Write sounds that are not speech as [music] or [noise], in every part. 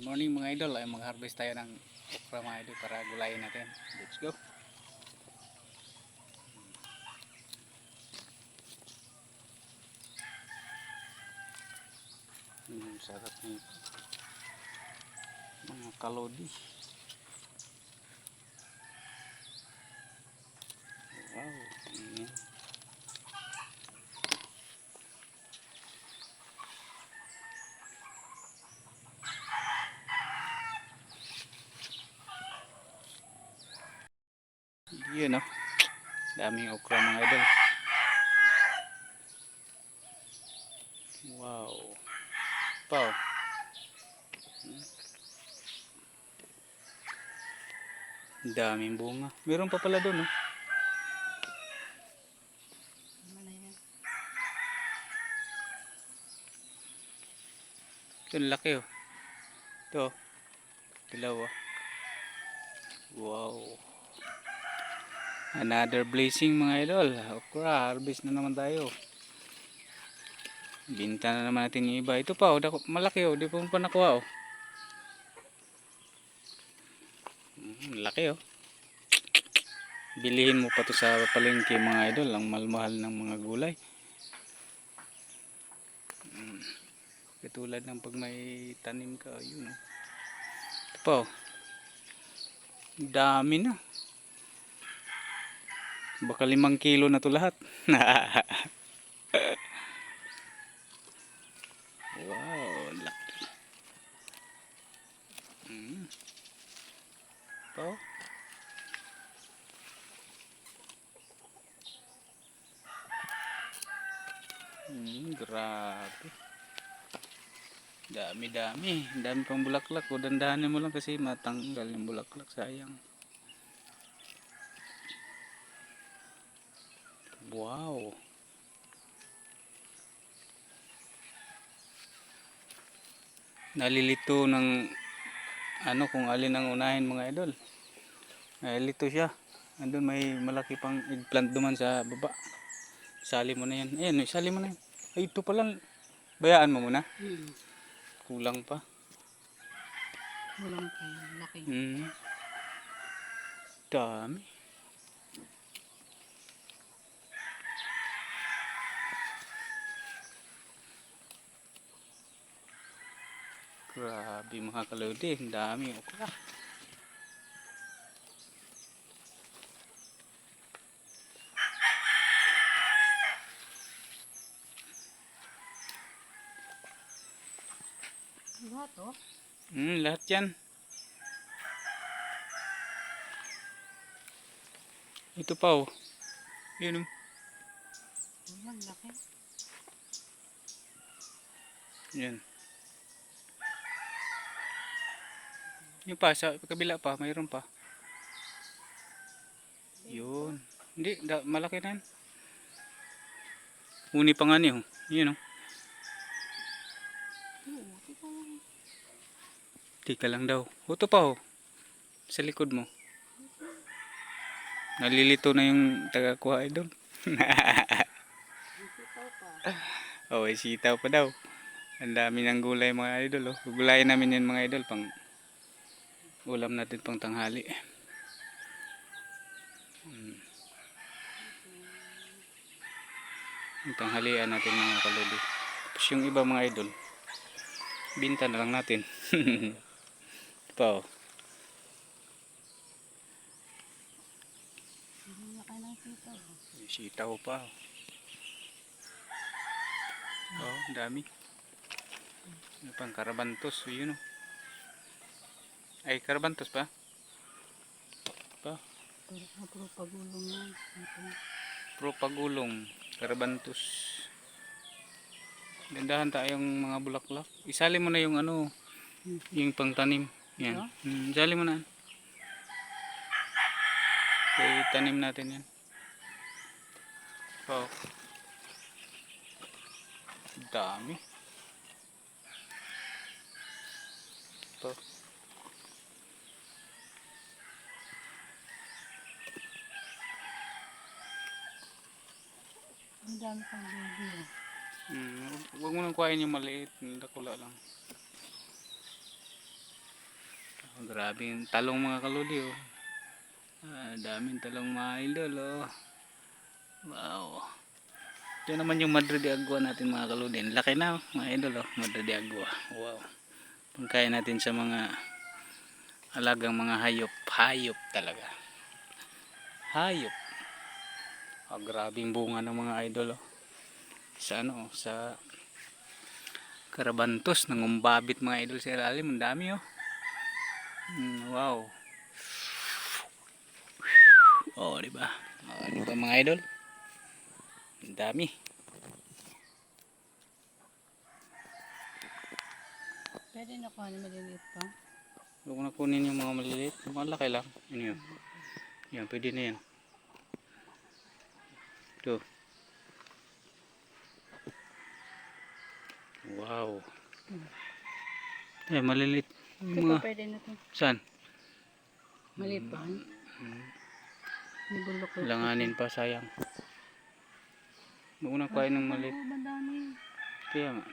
Morning mga idol, ay mag-harvest tayo ng okra mga idol para gulayin natin. Let's go. Hmm, sarap nito. Mga kalodi. Wow, ayan. Yun no. Daming okra mga idol. Wow. Pau. Daming bunga. Meron pa pala doon no. Ito laki oh. Ito. oh. Dilaw oh. Wow. Another blessing mga idol. Okra, harvest na naman tayo. Binta na naman natin yung iba. Ito pa, oh, malaki oh. Di pa pa nakuha oh. Mm, laki oh. Bilihin mo pa to sa palengke mga idol. Ang malmahal ng mga gulay. Mm. Katulad ng pag may tanim ka, yun oh. Ito pa oh. Dami na. Baka limang kilo na to lahat. [laughs] wow, laki. Mm. Ito. Mm, grabe. Dami dami. Dami pang bulaklak. O dandahanin mo lang kasi matanggal yung bulaklak. Sayang. Wow. Nalilito ng ano kung alin ang unahin mga idol. Nalilito siya. Andun may malaki pang eggplant duman sa baba. Sali mo na yan. Ayan, sali mo na yan. Ay, ito pala. Bayaan mo muna. Hmm. Kulang pa. Walang kayo. Laki. Hmm. Dami. Grabe mga kalodi, ang dami okra. Lahat oh. Hmm, lahat yan. Ito pa oh. Yun oh. Walang laki. Yan. Yung pa, sa kabila pa, mayroon pa. Yun. Hindi, da, malaki na yan. Uni pa nga niyo. Yun oh. Ito lang. Tika lang daw. O, Ito pa oh. Sa likod mo. Nalilito na yung taga-kuha doon. [laughs] Oh, sitaw pa daw. Ang dami ng gulay mga idol. Oh. Gugulayin namin yan mga idol pang ulam natin pang tanghali. Hmm. Yung tanghalian natin mga kalodi. Tapos yung iba mga idol, binta na lang natin. [laughs] Ito oh. Sitaw. oh. Pa. Oh, ang dami. Ano pang karabantos, yun oh. Ay, karabantos pa? Pa? Puro pagulong yan. Pro pagulong, karabantos. Gandahan tayong mga bulaklak. Isali mo na yung ano, yung pangtanim. Yan. Hmm, isali mo na. Okay, tanim natin yan. Oh. Dami. Ito. Dami pang baby. oh. Hmm, huwag mo nang kuhain yung maliit. Dakula lang. Grabe yung talong mga kaludi oh. Ah, daming talong mga idol oh. Wow. Ito naman yung Madre de Agua natin mga kaludi. Ang Laki na oh, mga idol oh. Madre de Agua. Wow. Pangkain natin sa mga alagang mga hayop. Hayop talaga. Hayop. Oh, grabing bunga ng mga idol oh. Sa ano oh, sa Karabantos ng umbabit mga idol sa ilalim. Ang dami oh. Mm, wow. Oh, di ba? Oh, di ba mga idol? Ang dami. Pwede na kuha na maliliit pa. Huwag ko na kunin yung mga maliliit. Malaki lang. Ano yun? Yan, pwede na yan. Ito. Wow. Eh, maliliit. Ito Yung mga, pa pwede na to. saan? Maliit pa. Hmm. Ko. Langanin pa, sayang. Na kain ng maliit. Oo, madami. Kaya nga.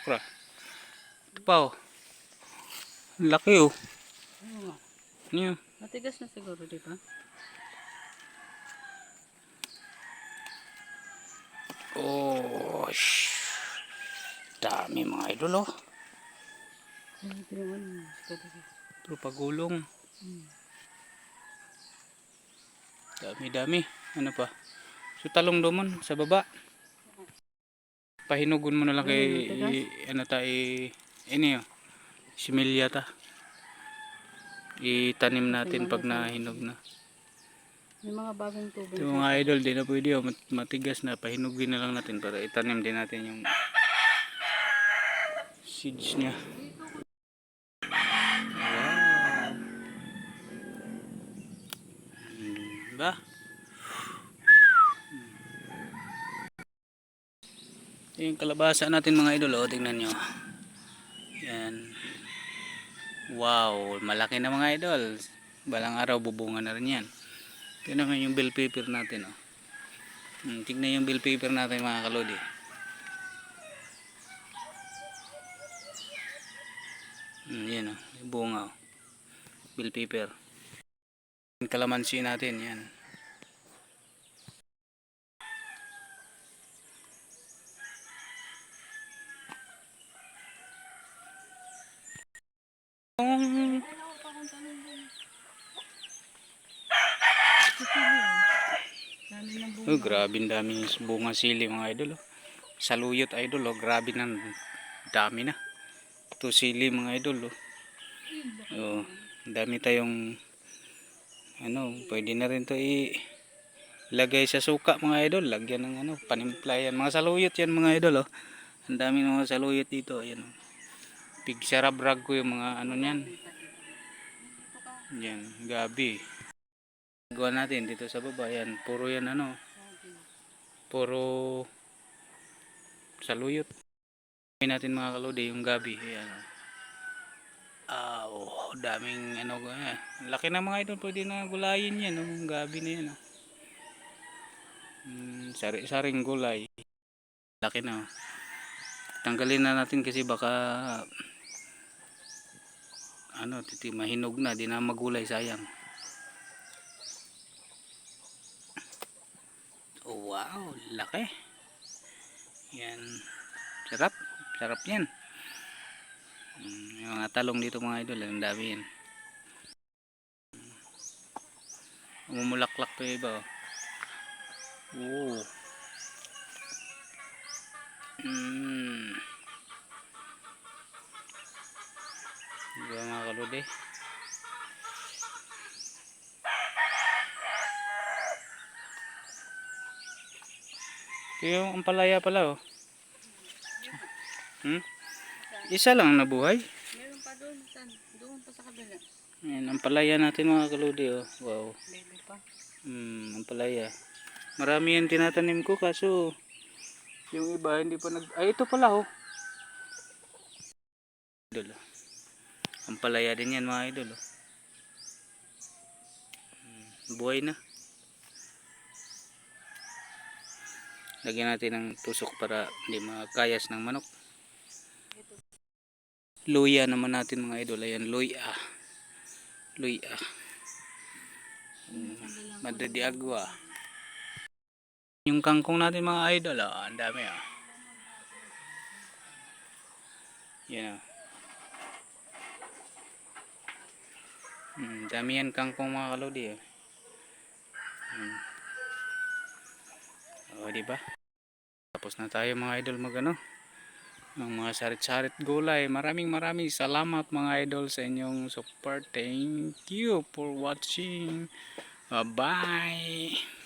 Okra. Ito pa oh. Ang Laki oh. Oo nga. Yun? Matigas na siguro, di ba? Oh, shh. Dami mga idol oh. Ay, Pero pagulong. Hmm. Dami dami. Ano pa? So talong domon sa baba. Pahinugon mo na lang kay ano ta i ini oh. Similya ta. Itanim natin pag nahinog na. May mga bagong tubig. Ito mga idol, di na pwede oh. Mat- Matigas na. Pahinugin na lang natin para itanim din natin yung seeds niya. Wow. Diba? Yung kalabasa natin mga idol. Oh, tingnan nyo. Yan. Wow, malaki na mga idol. Balang araw bubunga na rin yan. Ito naman yung bell pepper natin. Oh. Hmm, tignan yung bell pepper natin mga kalodi. Hmm, yan oh. Yung bunga oh. Bell pepper. Yung Kalamansi natin. Yan. Yung. Oh, grabe ang dami ng bunga sili mga idol. Oh. Saluyot idol, oh. grabe ng dami na. Ito sili mga idol. Oh. Oh, dami tayong ano, pwede na rin to i lagay sa suka mga idol, lagyan ng ano, panimpla yan. Mga saluyot yan mga idol. Oh. Ang dami ng mga saluyot dito. Ayan, oh. Big sarabrag ko yung mga ano niyan. Yan, gabi. Gawa natin dito sa baba. Yan, puro yan ano. Puro saluyot. Gawin natin mga kalodi, yung gabi. Ayan. Ah, oh, daming ano eh. Laki na mga idol, pwede na gulayin yan. Oh, yung gabi na yan. Oh. Mm, sari saring gulay. Laki na. Oh. Tanggalin na natin kasi baka ano, titi mahinog na, di na magulay sayang. Oh, wow, laki. Yan. Sarap. Sarap yan. Yung mga talong dito mga idol, ang dami yan. Umumulaklak pa yung iba. Oh. Mm. Diba mga kaludi? Ito yung ampalaya pala oh. Hmm? Isa lang ang nabuhay. Meron pa doon. Doon pa sa kabila. Ayan, ampalaya natin mga kaludi oh. Wow. Pa. Hmm, ampalaya. Marami yan tinatanim ko kaso yung iba hindi pa nag... Ay, ito pala oh. Idol oh. Ampalaya din yan mga idol oh. Hmm, buhay na. Lagyan natin ng tusok para hindi makayas ng manok. luya naman natin mga idol. Ayan, luya. Luya. Mm, Madre de agua. Yung kangkong natin mga idol, ah, ang dami ah. Yan ah. Mm, dami yan kangkong mga kalodi eh. Mm. O, di ba? Tapos na tayo mga idol magano ng mga sarit-sarit gulay. Maraming maraming salamat mga idol sa inyong support. Thank you for watching. Bye-bye.